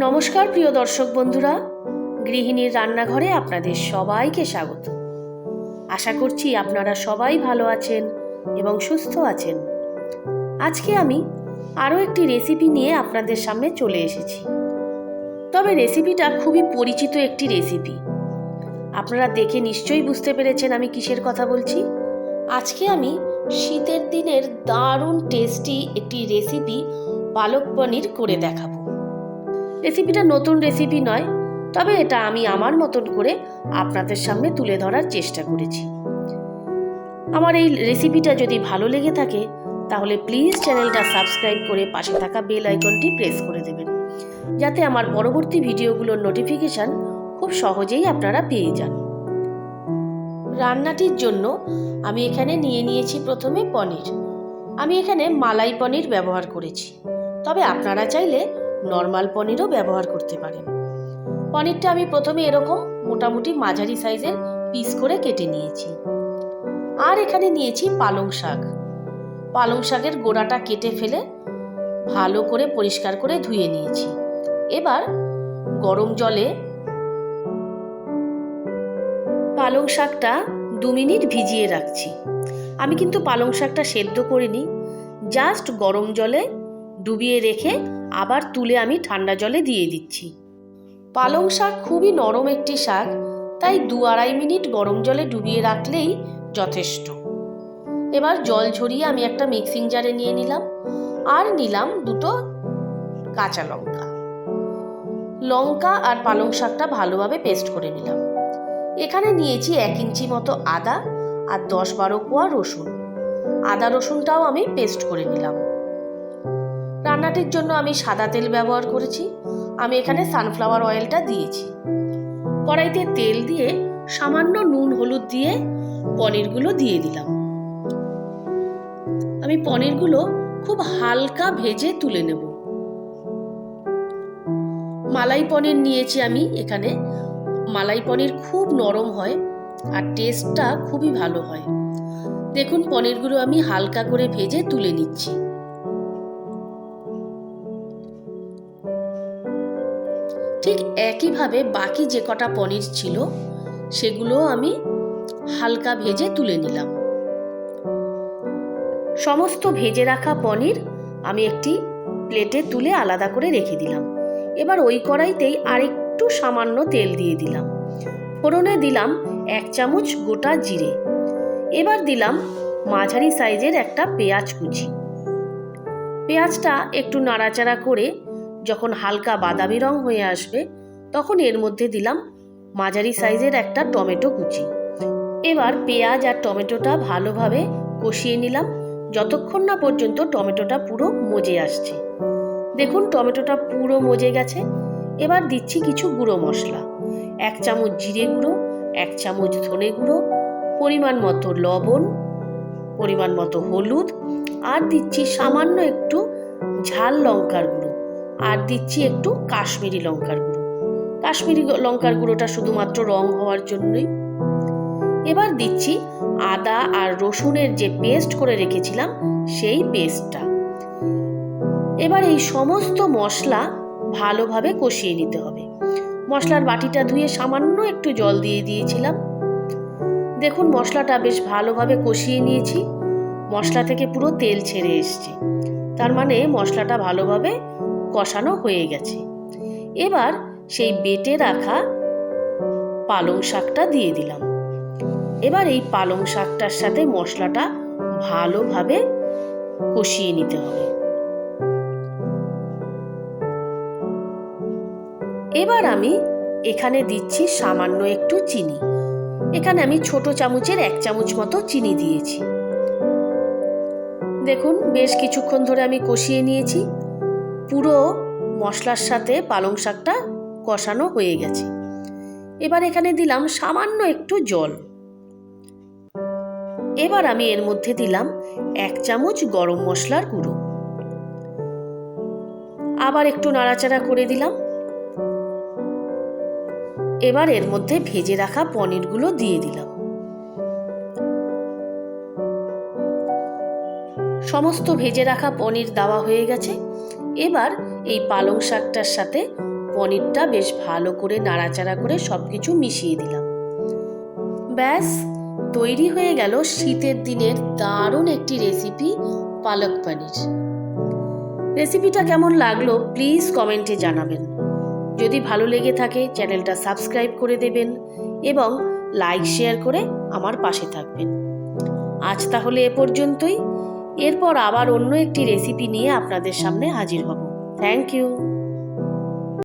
নমস্কার, প্রিয় দর্শক বন্ধুরা। গৃহিণীর রান্নাঘরে আপনাদের সবাইকে স্বাগত। আশা করছি আপনারা সবাই ভালো আছেন এবং সুস্থ আছেন। আজকে আমি আরও একটি রেসিপি নিয়ে আপনাদের সামনে চলে এসেছি। তবে রেসিপিটা খুবই পরিচিত একটি রেসিপি। আপনারা দেখে নিশ্চয়ই বুঝতে পেরেছেন আমি কিসের কথা বলছি। আজকে আমি শীতের দিনের দারুণ টেস্টি একটি রেসিপি পালক পনির করে দেখাবো। রেসিপিটা নতুন রেসিপি নয়, তবে এটা আমি আমার মতন করে আপনাদের সামনে তুলে ধরার চেষ্টা করেছি। আমার এই রেসিপিটা যদি ভালো লেগে থাকে, তাহলে প্লিজ চ্যানেলটা সাবস্ক্রাইব করে পাশে থাকা বেল আইকনটি প্রেস করে দেবেন, যাতে আমার পরবর্তী ভিডিওগুলোর নোটিফিকেশান খুব সহজেই আপনারা পেয়ে যান। রান্নাটির জন্য আমি এখানে নিয়ে নিয়েছি প্রথমে পনির। আমি এখানে মালাই পনির ব্যবহার করেছি, তবে আপনারা চাইলে নর্মাল পনিরও ব্যবহার করতে পারেন। পনিরটা আমি প্রথমে এরকম মোটামুটি মাঝারি সাইজের পিস করে কেটে নিয়েছি। আর এখানে নিয়েছি পালং শাক। পালং শাকের গোড়াটা কেটে ফেলে ভালো করে পরিষ্কার করে ধুয়ে নিয়েছি। এবার গরম জলে পালং শাকটা দু মিনিট ভিজিয়ে রাখছি। আমি কিন্তু পালং শাকটা সেদ্ধ করিনি, জাস্ট গরম জলে ডুবিয়ে রেখে আবার তুলে আমি ঠান্ডা জলে দিয়ে দিচ্ছি। পালং শাক খুবই নরম একটি শাক, তাই দু আড়াই মিনিট গরম জলে ডুবিয়ে রাখলেই যথেষ্ট। এবার জল ঝরিয়ে আমি একটা মিক্সিং জারে নিয়ে নিলাম, আর নিলাম দুটো কাঁচা লঙ্কা। লঙ্কা আর পালং শাকটা ভালোভাবে পেস্ট করে নিলাম। এখানে নিয়েছি এক ইঞ্চি মতো আদা আর দশ বারো কোয়া রসুন। আদা রসুনটাও আমি পেস্ট করে নিলাম। রান্নাটির জন্য আমি সাদা তেল ব্যবহার করেছি। আমি এখানে সানফ্লাওয়ার অয়েলটা দিয়েছি। কড়াইতে তেল দিয়ে সামান্য নুন, হলুদ দিয়ে পনিরগুলো দিয়ে দিলাম। আমি পনিরগুলো খুব হালকা ভেজে তুলে নেব। মালাই পনির নিয়েছি আমি এখানে। মালাই পনির খুব নরম হয় আর টেস্টটা খুবই ভালো হয়। দেখুন, পনিরগুলো আমি হালকা করে ভেজে তুলে নিচ্ছি। ঠিক একইভাবে বাকি যে কটা পনির ছিল, সেগুলো আমি হালকা ভেজে তুলে নিলাম। সমস্ত ভেজে রাখা পনির আমি একটি প্লেটে তুলে আলাদা করে রেখে দিলাম। এবার ওই কড়াইতেই আরেকটু সামান্য তেল দিয়ে দিলাম। ফোড়নে দিলাম এক চামচ গোটা জিরে। এবার দিলাম মাঝারি সাইজের একটা পেঁয়াজ কুচি। পেঁয়াজটা একটু নাড়াচাড়া করে যখন হালকা বাদামি রং হয়ে আসবে, তখন এর মধ্যে দিলাম মাঝারি সাইজের একটা টমেটো কুচি। এবার পেঁয়াজ আর টমেটোটা ভালোভাবে কষিয়ে নিলাম, যতক্ষণ না পর্যন্ত টমেটোটা পুরো মজে আসছে। দেখুন, টমেটোটা পুরো মজে গেছে। এবার দিচ্ছি কিছু গুঁড়ো মশলা। এক চামচ জিরে গুঁড়ো, এক চামচ ধনে গুঁড়ো, পরিমাণ মতো লবণ, পরিমাণ মতো হলুদ, আর দিচ্ছি সামান্য একটু ঝাল লঙ্কার গুঁড়ো। আর দিচ্ছি একটু কাশ্মীরি লঙ্কার গুঁড়ো। কাশ্মীরি লঙ্কার গুঁড়োটা শুধুমাত্র রং হওয়ার জন্যই। এবার দিচ্ছি আদা আর রসুনের যে পেস্ট করে রেখেছিলাম, সেই পেস্টটা। এবার এই সমস্ত মশলা ভালোভাবে কষিয়ে নিতে হবে। মশলার বাটিটা ধুয়ে সামান্য একটু জল দিয়ে দিয়েছিলাম। দেখুন, মশলাটা বেশ ভালোভাবে কষিয়ে নিয়েছি। মশলা থেকে পুরো তেল ছেড়ে এসছে। তার মানে মশলাটা ভালোভাবে কষানো হয়ে গেছে। এবার সেই বেটে রাখা পালং শাকটা দিয়ে দিলাম। এবার এই পালং শাকটার সাথে মশলাটা ভালোভাবে কষিয়ে নিতে হবে। এবার আমি এখানে দিচ্ছি সামান্য একটু চিনি। এখানে আমি ছোট চামচের এক চামচ মতো চিনি দিয়েছি। দেখুন, বেশ কিছুক্ষণ ধরে আমি কষিয়ে নিয়েছি। পুরো মশলার সাথে পালং শাকটা কষানো হয়ে গেছে। এবার এখানে দিলাম সামান্য একটু জল। এবার আমি এর মধ্যে দিলাম এক চামচ গরম মশলার গুঁড়ো। আবার একটু নাড়াচাড়া করে দিলাম। এবার এর মধ্যে ভেজে রাখা পনিরগুলো দিয়ে দিলাম। সমস্ত ভেজে রাখা পনির দেওয়া হয়ে গেছে। এবার এই পালং শাকটার সাথে পনিরটা বেশ ভালো করে নাড়াচাড়া করে সব কিছু মিশিয়ে দিলাম। ব্যাস, তৈরি হয়ে গেল শীতের দিনের দারুণ একটি রেসিপি পালক পনির। রেসিপিটা কেমন লাগল প্লিজ কমেন্টে জানাবেন। যদি ভালো লেগে থাকে, চ্যানেলটা সাবস্ক্রাইব করে দেবেন এবং লাইক শেয়ার করে আমার পাশে থাকবেন। আজ তাহলে এ পর্যন্তই। এরপর আবার অন্য একটি রেসিপি নিয়ে আপনাদের সামনে হাজির হব। Thank you